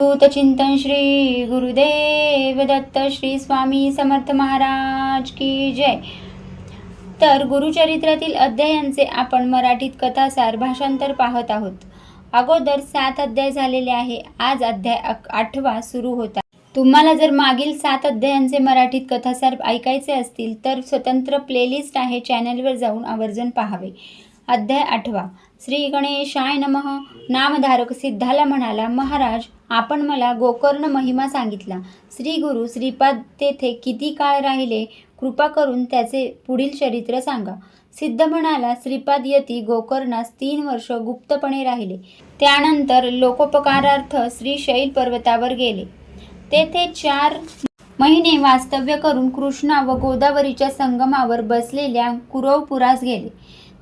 चिंतन श्री गुरुदेव दत्त श्री स्वामी समर्थ महाराज की जय. तर गुरुचरित्रातील अध्यायांचे आपण मराठीत कथासार भाषांतर पाहत आहोत. अगोदर सात अध्याय झालेले आहे. आज अध्याय आठवा सुरू होता. तुम्हाला जर मागील सात अध्यायांचे मराठीत कथासार ऐकायचे असतील तर स्वतंत्र प्लेलिस्ट आहे चॅनलवर जाऊन आवर्जून पाहावे. अध्याय आठवा. श्री गणेशाय नमः. नामधारक सिद्धाला म्हणाला महाराज आपण मला गोकर्ण महिमा सांगितला. श्री गुरु श्रीपाद तेथे किती काळ राहिले कृपा करून त्याचे पुढील चरित्र सांगा. सिद्ध म्हणाला श्रीपाद यती गोकर्णास तीन वर्ष गुप्तपणे राहिले. त्यानंतर लोकोपकारार्थ श्री शैल पर्वतावर गेले. तेथे चार महिने वास्तव्य करून कृष्णा व गोदावरीच्या संगमावर बसलेल्या कुरवपुरास गेले.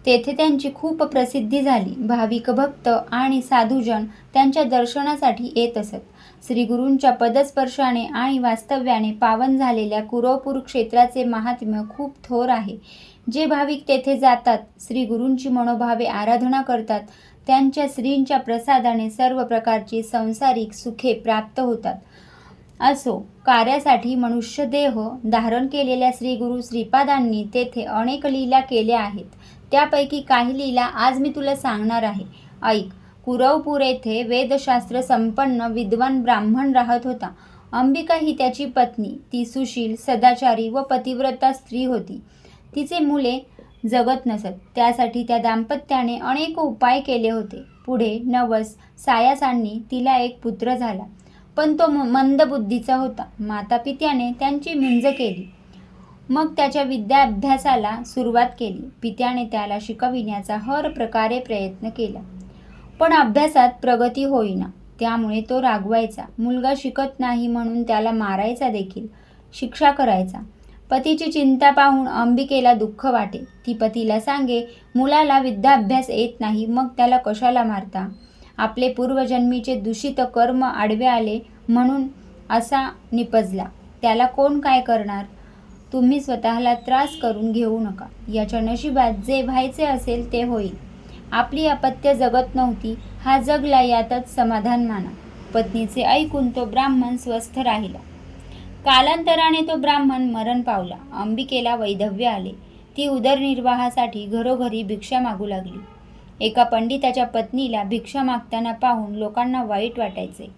तेथे त्यांची खूप प्रसिद्धी झाली. भाविक भक्त आणि साधूजन त्यांच्या दर्शनासाठी येत असत. श्रीगुरूंच्या पदस्पर्शाने आणि वास्तव्याने पावन झालेल्या कुरवपूर क्षेत्राचे महात्म्य खूप थोर आहे. जे भाविक तेथे जातात श्रीगुरूंची मनोभावे आराधना करतात त्यांच्या श्रींच्या प्रसादाने सर्व प्रकारची संसारिक सुखे प्राप्त होतात. असो कार्यासाठी मनुष्य देह धारण केलेल्या श्री गुरु श्रीपादांनी तेथे अनेक लीला केल्या आहेत. त्यापैकी काही लीला आज मी तुला सांगणार आहे. ऐक कुरवपूर येथे वेदशास्त्र संपन्न विद्वान ब्राह्मण राहत होता. अंबिका ही त्याची पत्नी ती सुशील सदाचारी व पतिव्रता स्त्री होती. तिचे मुले जगत नसत त्यासाठी त्या दाम्पत्याने अनेक उपाय केले होते. पुढे नवस सायासांनी तिला एक पुत्र झाला पण तो म- मंदबुद्धीचा होता. मातापित्याने त्यांची मुंज केली. मग त्याच्या विद्याभ्यासाला सुरुवात केली. पित्याने त्याला शिकविण्याचा हर प्रकारे प्रयत्न केला. पण अभ्यासात प्रगती होईना. त्यामुळे तो रागवायचा. मुलगा शिकत नाही म्हणून त्याला मारायचा देखील. शिक्षा करायचा. पतीची चिंता पाहून अंबिकेला दुःख वाटे. ती पतीला सांगे मुलाला विद्याभ्यास येत नाही. मग त्याला कशाला मारता? आपले पूर्वजन्मीचे दूषित कर्म आडवे आले म्हणून असा निपजला. त्याला कोण काय करणार? तुम्ही स्वतःला त्रास करून घेऊ नका. याच्या नशिबात जे व्हायचे असेल ते होईल. आपली अपत्य जगत नव्हती. हा जगला यातच समाधान माना. पत्नीचे ऐकून तो ब्राह्मण स्वस्थ राहिला. कालांतराने तो ब्राह्मण मरण पावला. अंबिकेला वैधव्य आले. ती उदरनिर्वाहासाठी घरोघरी भिक्षा मागू लागली. एका पंडिताच्या पत्नीला भिक्षा मागताना पाहून लोकांना वाईट वाटायचे.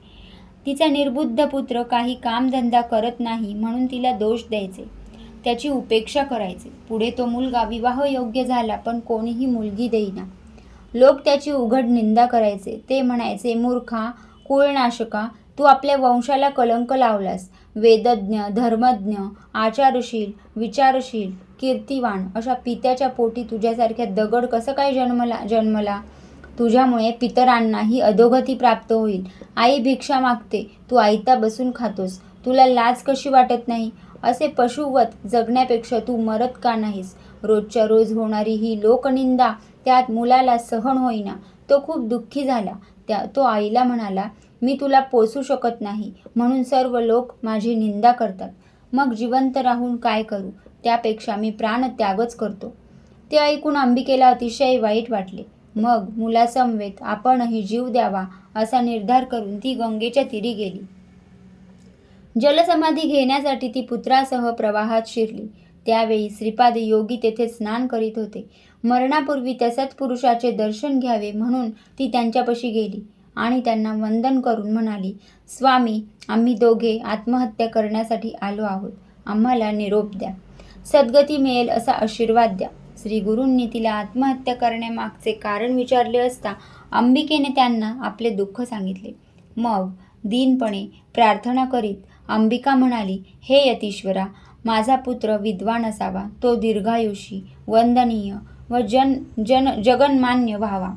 तिचा निर्बुद्ध पुत्र काही कामधंदा करत नाही म्हणून तिला दोष द्यायचे. त्याची उपेक्षा करायचे. पुढे तो मुलगा विवाहयोग्य झाला पण कोणीही मुलगी देईना. लोक त्याची उघड निंदा करायचे. ते म्हणायचे मूर्खा कुळनाशका तू आपल्या वंशाला कलंक लावलास. वेदज्ञ धर्मज्ञ आचारशील विचारशील कीर्तिवान अशा पित्याच्या पोटी तुझ्यासारख्या दगड कसं काय जन्मला जन्मला? तुझ्यामुळे पितरांनाही अधोगती प्राप्त होईल. आई भिक्षा मागते. तू आयता बसून खातोस. तुला लाज कशी वाटत नाही? असे पशुवत जगण्यापेक्षा तू मरत का नाहीस? रोजच्या रोज होणारी ही लोकनिंदा त्यात मुलाला सहन होईना. तो खूप दुःखी झाला. त्या तो आईला म्हणाला मी तुला पोसू शकत नाही. म्हणून सर्व लोक माझी निंदा करतात. मग जिवंत राहून काय करू? त्यापेक्षा मी प्राणत्यागच करतो. ते ऐकून अंबिकेला अतिशय वाईट वाटले. मग मुलासमवेत आपणही जीव द्यावा असा निर्धार करून ती गंगेच्या तीरी गेली. जलसमाधी घेण्यासाठी ती पुत्रासह प्रवाहात शिरली. त्यावेळी श्रीपाद योगी तेथे स्नान करीत होते. मरणापूर्वी त्या सत्पुरुषाचे दर्शन घ्यावे म्हणून ती त्यांच्यापाशी गेली आणि त्यांना वंदन करून म्हणाली स्वामी आम्ही दोघे आत्महत्या करण्यासाठी आलो आहोत. आम्हाला निरोप द्या. सद्गती मिळेल असा आशीर्वाद द्या श्री गुरूंनी तिला आत्महत्या करण्यामागचे कारण विचारले असता अंबिकेने त्यांना आपले दुःख सांगितले. मग दीनपणे प्रार्थना करीत अंबिका म्हणाली हे यतीश्वरा माझा पुत्र विद्वान असावा. तो दीर्घायुषी वंदनीय व जन जन जगन्मान्य व्हावा.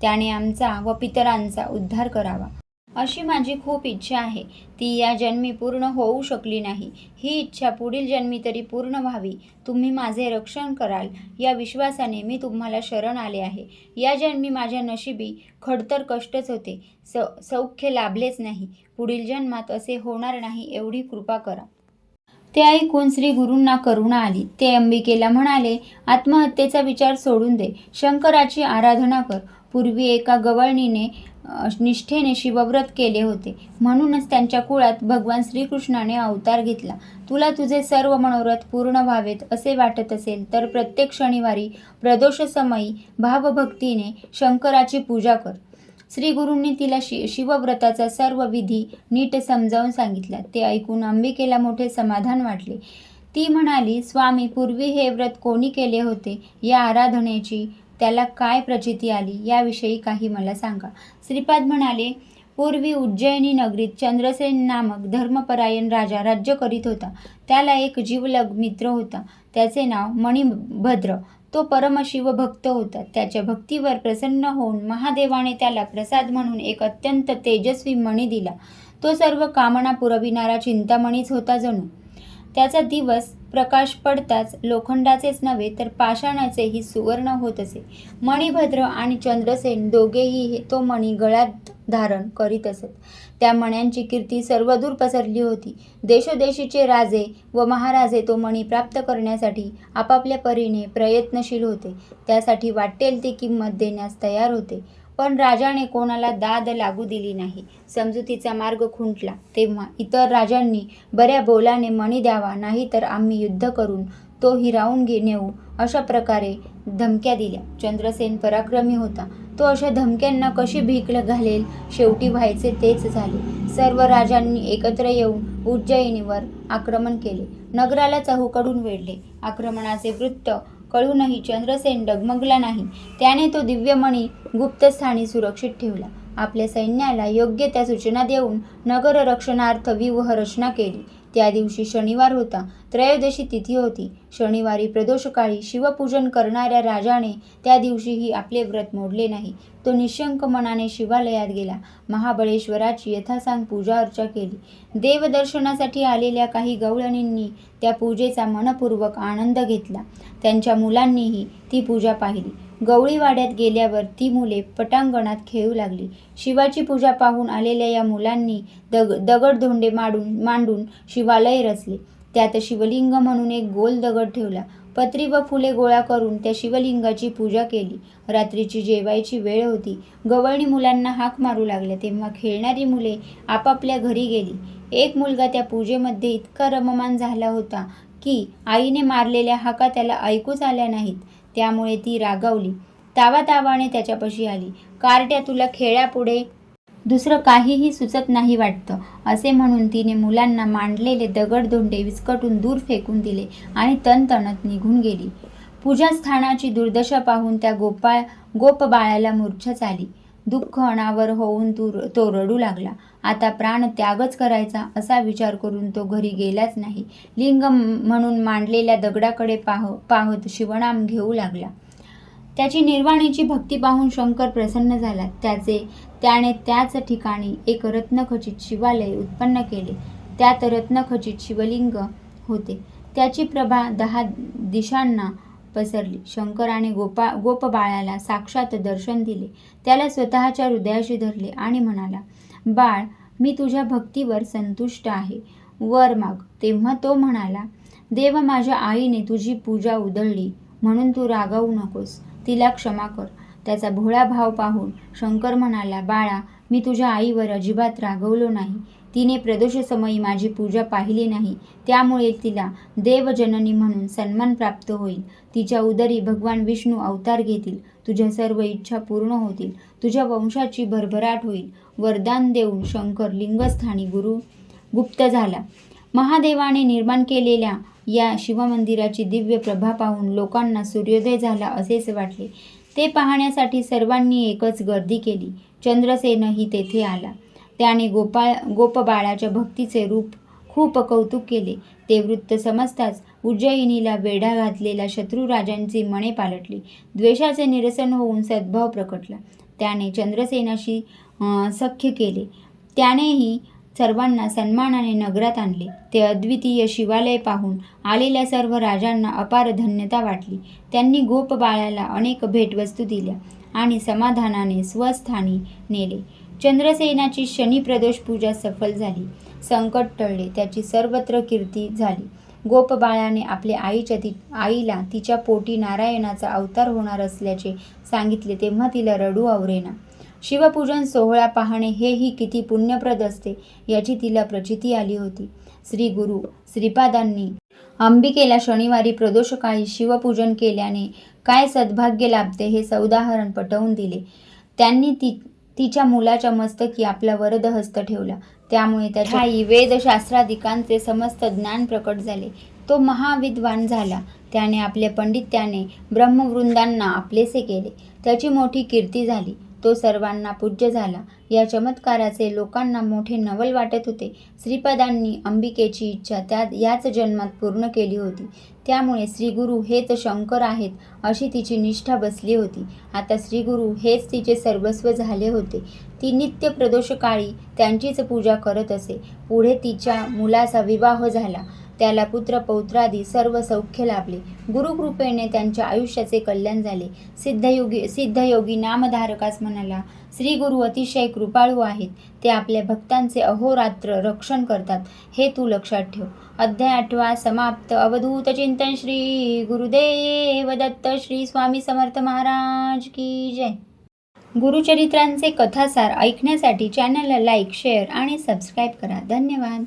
त्याने आमचा व पितरांचा उद्धार करावा. अशी माझी खूप इच्छा आहे. ती या जन्मी पूर्ण होऊ शकली नाही. ही इच्छा पुढील जन्मी तरी पूर्ण व्हावी. तुम्ही माझे रक्षण कराल. या विश्वासाने मी तुम्हाला शरण आले आहे. या जन्मी माझ्या नशिबी खडतर कष्टच होते. स सौख्य लाभलेच नाही. पुढील जन्मात असे होणार नाही एवढी कृपा करा. ते ऐकून श्री गुरूंना करुणा आली. ते अंबिकेला म्हणाले आत्महत्येचा विचार सोडून दे. शंकराची आराधना कर. पूर्वी एका गवळणीने निष्ठेने शिवव्रत केले होते. म्हणूनच त्यांच्या कुळात भगवान श्रीकृष्णाने अवतार घेतला. तुला तुझे सर्व मनोरथ पूर्ण व्हावेत असे वाटत असेल तर प्रत्येक शनिवारी प्रदोषसमयी भावभक्तीने शंकराची पूजा कर. श्री गुरूंनी तिला शि शिवव्रताचा सर्व विधी नीट समजावून सांगितला. ते ऐकून अंबिकेला मोठे समाधान वाटले. ती म्हणाली स्वामी पूर्वी हे व्रत कोणी केले होते? या आराधनेची त्याला काय प्रचिती आली याविषयी काही मला सांगा. श्रीपाद म्हणाले पूर्वी उज्जैनी नगरीत चंद्रसेन नामक धर्मपरायण राजा राज्य करीत होता. त्याला एक जीवलग मित्र होता. त्याचे नाव मणिभद्र. तो परमशिव भक्त होता. त्याच्या भक्तीवर प्रसन्न होऊन महादेवाने त्याला प्रसाद म्हणून एक अत्यंत तेजस्वी मणी दिला. तो सर्व कामना पुरविणारा चिंतामणीच होता जणू. त्याचा दिवस प्रकाश पडताच लोखंडाचेच नव्हे तर पाषाणाचेही सुवर्ण होत असे. मणिभद्र आणि चंद्रसेन दोघेही तो मणी गळ्यात धारण करीत असत. त्या मण्यांची कीर्ती सर्वदूर पसरली होती. देशोदेशीचे राजे व महाराजे तो मणी प्राप्त करण्यासाठी आपापल्या परीने प्रयत्नशील होते. त्यासाठी वाटेल ती किंमत देण्यास तयार होते. पण राजाने कोणाला दाद लागू दिली नाही. समजुतीचा मार्ग खुंटला. तेव्हा इतर राजांनी बऱ्या बोलाने मणी द्यावा नाही तर आम्ही युद्ध करून तो हिरावून घे नेऊ अशा प्रकारे धमक्या दिल्या. चंद्रसेन पराक्रमी होता. तो अशा धमक्यांना कशी भीक घालेल? शेवटी व्हायचे तेच झाले. सर्व राजांनी एकत्र येऊन उज्जयिनीवर आक्रमण केले. नगराला चहूकडून वेढले. आक्रमणाचे वृत्त कळूनही चंद्रसेन डगमगला नाही. त्याने तो दिव्यमणी गुप्तस्थानी सुरक्षित ठेवला. आपल्या सैन्याला योग्य त्या सूचना देऊन नगररक्षणार्थ व्यूह रचना केली. त्या दिवशी शनिवार होता. त्रयोदशी तिथी होती. शनिवारी प्रदोषकाळी शिवपूजन करणाऱ्या राजाने त्या दिवशीही आपले व्रत मोडले नाही. तो निशंक मनाने शिवालयात गेला. महाबळेश्वराची यथासांग पूजा अर्चा केली. देवदर्शनासाठी आलेल्या काही गवळणींनी त्या पूजेचा मनपूर्वक आनंद घेतला. त्यांच्या मुलांनीही ती पूजा पाहिली. गवळीवाड्यात गेल्यावर ती मुले पटांगणात खेळू लागली. शिवाची पूजा पाहून आलेल्या या मुलांनी दग दगडधोंडे मांडून मांडून शिवालय रचले. त्यात शिवलिंग म्हणून एक गोल दगड ठेवला. पत्री व फुले गोळा करून त्या शिवलिंगाची पूजा केली. रात्रीची जेवायची वेळ होती. गवळणी मुलांना हाक मारू लागल्या. तेव्हा खेळणारी मुले आपापल्या घरी गेली. एक मुलगा त्या पूजेमध्ये इतका रममान झाला होता की आईने मारलेल्या हाका त्याला ऐकूच आल्या नाहीत. त्यामुळे ती रागावली. तावातावाने त्याच्यापाशी आली. कारट्या तुला खेळापुढे दुसरं काहीही सुचत नाही वाटतं असे म्हणून तिने मुलांना मांडलेले दगडधोंडे विस्कटून दूर फेकून दिले आणि तणतणत निघून गेली. पूजास्थानाची दुर्दशा पाहून त्या गोपाळ गोप बाळाला मूर्छाच आली दुःख अनावर होऊन तू तो रडू लागला. आता प्राण त्यागच करायचा असा विचार करून तो घरी गेलाच नाही. लिंग म्हणून मांडलेल्या दगडाकडे पाह पाहत शिवनाम घेऊ लागला. त्याची निर्वाणीची भक्ती पाहून शंकर प्रसन्न झाला. त्याचे त्याने त्याच ठिकाणी एक रत्नखचित शिवालय उत्पन्न केले. त्यात रत्नखचित शिवलिंग होते. त्याची प्रभा दहा दिशांना पसरली. शंकराने गोपा गोपबाळाला साक्षात दर्शन दिले. त्याला स्वतःच्या हृदयाशी धरले आणि म्हणाला बाळ मी तुझ्या भक्तीवर संतुष्ट आहे. वर माग. तेव्हा तो म्हणाला देव माझ्या आईने तुझी पूजा उधळली म्हणून तू रागावू नकोस. तिला क्षमा कर. त्याचा भोळा भाव पाहून शंकर म्हणाला बाळा मी तुझ्या आईवर अजिबात रागवलो नाही. तिने प्रदोषसमयी माझी पूजा पाहिली नाही त्यामुळे तिला देवजननी म्हणून सन्मान प्राप्त होईल. तिच्या उदरी भगवान विष्णू अवतार घेतील. तुझ्या सर्व इच्छा पूर्ण होतील. तुझ्या वंशाची भरभराट होईल. वरदान देऊन शंकर लिंगस्थानी गुरु गुप्त झाला. महादेवाने निर्माण केलेल्या या शिवमंदिराची दिव्य प्रभा पाहून लोकांना सूर्योदय झाला असेच वाटले. ते पाहण्यासाठी सर्वांनी एकच गर्दी केली. चंद्रसेनही तेथे आला. त्याने गोपाळ गोपबाळाच्या भक्तीचे रूप खूप कौतुक केले. ते वृत्त समजताच उज्जयिनीला वेढा घातलेल्या शत्रुराजांची मणे पालटली. द्वेषाचे निरसन होऊन सद्भाव प्रकटला. त्याने चंद्रसेनाशी सख्य केले. त्यानेही सर्वांना सन्मानाने नगरात आणले. ते अद्वितीय शिवालय पाहून आलेल्या सर्व राजांना अपार धन्यता वाटली. त्यांनी गोपबाळाला अनेक भेटवस्तू दिल्या आणि समाधानाने स्वस्थानी नेले. चंद्रसेनाची शनिप्रदोष पूजा सफल झाली. संकट टळले त्याची सर्वत्र कीर्ती झाली. गोपबाळाने आपल्या आईच्या ती आईला तिच्या पोटी नारायणाचा अवतार होणार असल्याचे सांगितले तेव्हा तिला रडू आवरेना. शिवपूजन सोहळा पाहणे हेही किती पुण्यप्रद असते याची तिला प्रचिती आली होती. श्री गुरु श्रीपादांनी अंबिकेला शनिवारी प्रदोषकाळी शिवपूजन केल्याने काय सद्भाग्य लाभते हे सौदाहरण पटवून दिले. त्यांनी ती तिच्या मुलाच्या मस्तकी आपला वरदहस्त ठेवला. त्यामुळे त्याच्या आई वेदशास्त्राधिकांचे समस्त ज्ञान प्रकट झाले. तो महाविद्वान झाला. त्याने आपले पंडित्याने ब्रह्मवृंदांना आपलेसे केले. त्याची मोठी कीर्ती झाली. तो सर्वांना पूज्य झाला. या चमत्काराचे लोकांना मोठे नवल वाटत होते. श्रीपदांनी अंबिकेची इच्छा त्या याच जन्मात पूर्ण केली होती. त्यामुळे श्रीगुरु हेच शंकर आहेत अशी तिची निष्ठा बसली होती. आता श्रीगुरु हेच तिचे सर्वस्व झाले होते. ती नित्य प्रदोषकाळी त्यांचीच पूजा करत असे. पुढे तिच्या मुलाचा विवाह झाला. त्याला पुत्र पौत्रादी सर्व सौख्य लाभले. गुरुकृपेने त्यांच्या आयुष्याचे कल्याण झाले. सिद्धयोगी सिद्धयोगी नामधारकास म्हणाला श्री गुरु अतिशय कृपाळू आहेत. ते आपल्या भक्तांचे अहोरात्र रक्षण करतात. हे तू लक्षात ठेव. अध्याय आठवा समाप्त. अवधूत चिंतन श्री गुरुदेव दत्त श्री स्वामी समर्थ महाराज की जय. गुरुचरित्रांचे कथासार ऐकण्यासाठी चॅनलला लाईक शेअर आणि सबस्क्राईब करा. धन्यवाद.